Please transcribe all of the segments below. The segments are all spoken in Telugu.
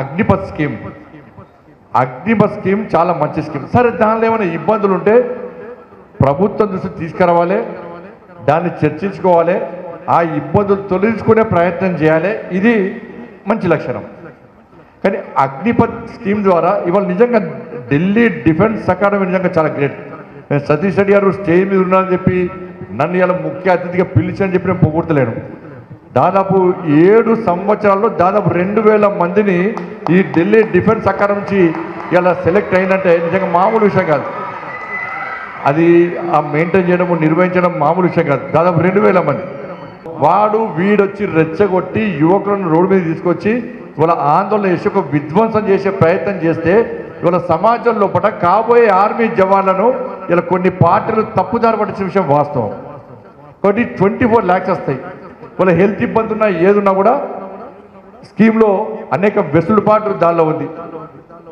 అగ్నిపత్ స్కీమ్. అగ్నిపత్ స్కీమ్ చాలా మంచి స్కీమ్. సరే దానిలో ఏమైనా ఇబ్బందులు ఉంటే ప్రభుత్వం దృష్టి తీసుకురావాలి దాన్ని చర్చించుకోవాలి ఆ ఇబ్బందులు తొలగించుకునే ప్రయత్నం చేయాలి. ఇది మంచి లక్షణం. కానీ అగ్నిపత్ స్కీమ్ ద్వారా ఇవాళ నిజంగా ఢిల్లీ డిఫెన్స్ అకాడమీ నిజంగా చాలా గ్రేట్. నేను సతీష్ రెడ్డి గారు స్టేజ్ మీద ఉన్నారని చెప్పి నన్ను ఇలా ముఖ్య అతిథిగా పిలిచని చెప్పి నేను పొగుడతలేను. దాదాపు ఏడు సంవత్సరాల్లో దాదాపు రెండు వేల మందిని ఈ ఢిల్లీ డిఫెన్స్ అకాడమీ నుంచి ఇలా సెలెక్ట్ అయిందంటే నిజంగా మామూలు విషయం కాదు. అది ఆ మెయింటైన్ చేయడం నిర్వహించడం మామూలు విషయం కాదు. దాదాపు రెండు వేల మంది. వాడు వీడొచ్చి రెచ్చగొట్టి యువకులను రోడ్డు మీద తీసుకొచ్చి ఇవాళ ఆందోళన చేసి ఒక విధ్వంసం చేసే ప్రయత్నం చేస్తే ఇవాళ సమాజం లోపల కాబోయే ఆర్మీ జవాన్లను ఇలా కొన్ని పార్టీలు తప్పుదారి పట్టించిన విషయం వాస్తవం. కొన్ని ట్వంటీ ఫోర్ ల్యాక్స్ వస్తాయి. వాళ్ళ హెల్త్ ఇబ్బంది ఉన్నా ఏదున్నా కూడా స్కీమ్లో అనేక వెసులుబాటు దానిలో ఉంది.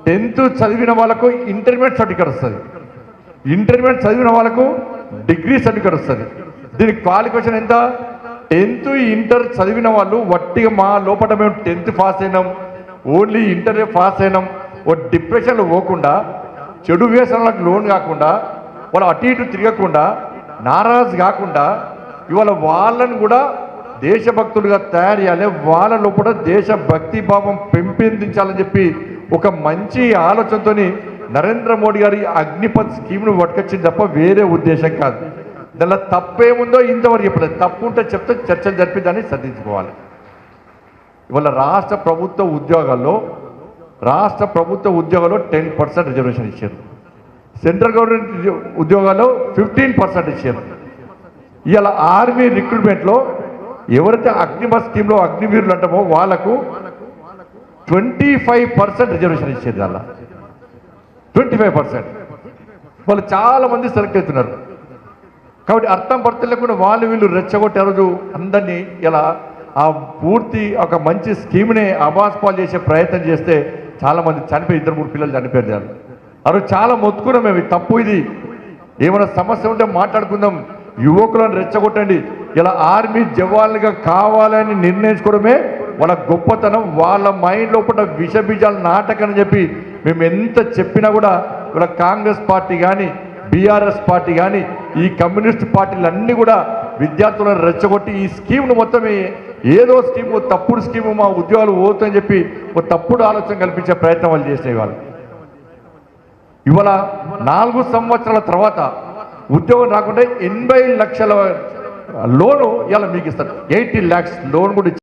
టెన్త్ చదివిన వాళ్ళకు ఇంటర్మీడియట్ సర్టిఫికేట్ వస్తుంది. ఇంటర్మీడియట్ చదివిన వాళ్ళకు డిగ్రీ సర్టిఫికేట్ వస్తుంది. దీనికి క్వాలిఫికేషన్ ఎంత? టెన్త్ ఇంటర్ చదివిన వాళ్ళు వట్టిగా మా లోపల మేము టెన్త్ పాస్ అయినాం. ఓన్లీ ఇంటర్ పాస్ అయినాం. ఓ డిప్రెషన్లో పోకుండా చెడు వ్యసనాలకు లోన్ కాకుండా వాళ్ళు అటు ఇటు తిరగకుండా నారాజు కాకుండా ఇవాళ వాళ్ళని కూడా దేశభక్తులుగా తయారు చేయాలి. వాళ్ళలో కూడా దేశభక్తి భావం పెంపొందించాలని చెప్పి ఒక మంచి ఆలోచనతోని నరేంద్ర మోడీ గారి అగ్నిపత్ స్కీమ్ను పట్టుకొచ్చింది తప్ప వేరే ఉద్దేశం కాదు. దానిలో తప్పేముందో ఇంతవరకు చెప్పలేదు. తప్పు ఉంటే చెప్తే చర్చలు జరిపి దాన్ని సర్దించుకోవాలి ఇవాళ రాష్ట్ర ప్రభుత్వ ఉద్యోగాల్లో రాష్ట్ర ప్రభుత్వ ఉద్యోగాల్లో టెన్ పర్సెంట్ రిజర్వేషన్ ఇచ్చారు. సెంట్రల్ గవర్నమెంట్ ఉద్యోగాల్లో ఫిఫ్టీన్ పర్సెంట్ ఇచ్చారు. ఇవాళ ఆర్మీ రిక్రూట్మెంట్లో ఎవరైతే అగ్నిబస్ స్కీమ్లో అగ్నివీరులు అంటామో వాళ్ళకు ట్వంటీ ఫైవ్ పర్సెంట్ రిజర్వేషన్ ఇచ్చేది అలా. ట్వంటీ ఫైవ్ పర్సెంట్ వాళ్ళు చాలా మంది సెలెక్ట్ అవుతున్నారు. కాబట్టి అర్థం పర్థం లేకుండా వాళ్ళు వీళ్ళు రెచ్చగొట్టే రోజు అందరినీ ఇలా ఆ పూర్తి ఒక మంచి స్కీమ్ని అబాస్పాలు చేసే ప్రయత్నం చేస్తే చాలామంది చనిపోయి ఇద్దరు మూడు పిల్లలు చనిపోయారు ఆ రోజు చాలా మొత్తుకున్నాం మేము. ఇది తప్పు ఇది. ఏమైనా సమస్య ఉంటే మాట్లాడుకుందాం. యువకులను రెచ్చగొట్టండి. ఇలా ఆర్మీ జవాన్లుగా కావాలని నిర్ణయించుకోవడమే వాళ్ళ గొప్పతనం. వాళ్ళ మైండ్ లోపల విషబీజాలు నాటకని చెప్పి మేము ఎంత చెప్పినా కూడా ఇలా కాంగ్రెస్ పార్టీ కానీ బీఆర్ఎస్ పార్టీ కానీ ఈ కమ్యూనిస్ట్ పార్టీలు అన్నీ కూడా విద్యార్థులను రెచ్చగొట్టి ఈ స్కీమ్ను మొత్తం ఏదో స్కీమ్ తప్పుడు స్కీము మా ఉద్యోగాలు పోతుందని చెప్పి ఒక తప్పుడు ఆలోచన కల్పించే ప్రయత్నం వాళ్ళు చేసే వాళ్ళు. ఇవాళ నాలుగు సంవత్సరాల తర్వాత ఉద్యోగం రాకుండా ఎనభై లక్షల లోను ఇలా మీకు ఇస్తాడు ఎయిటీ ల్యాక్స్ లోన్ కూడా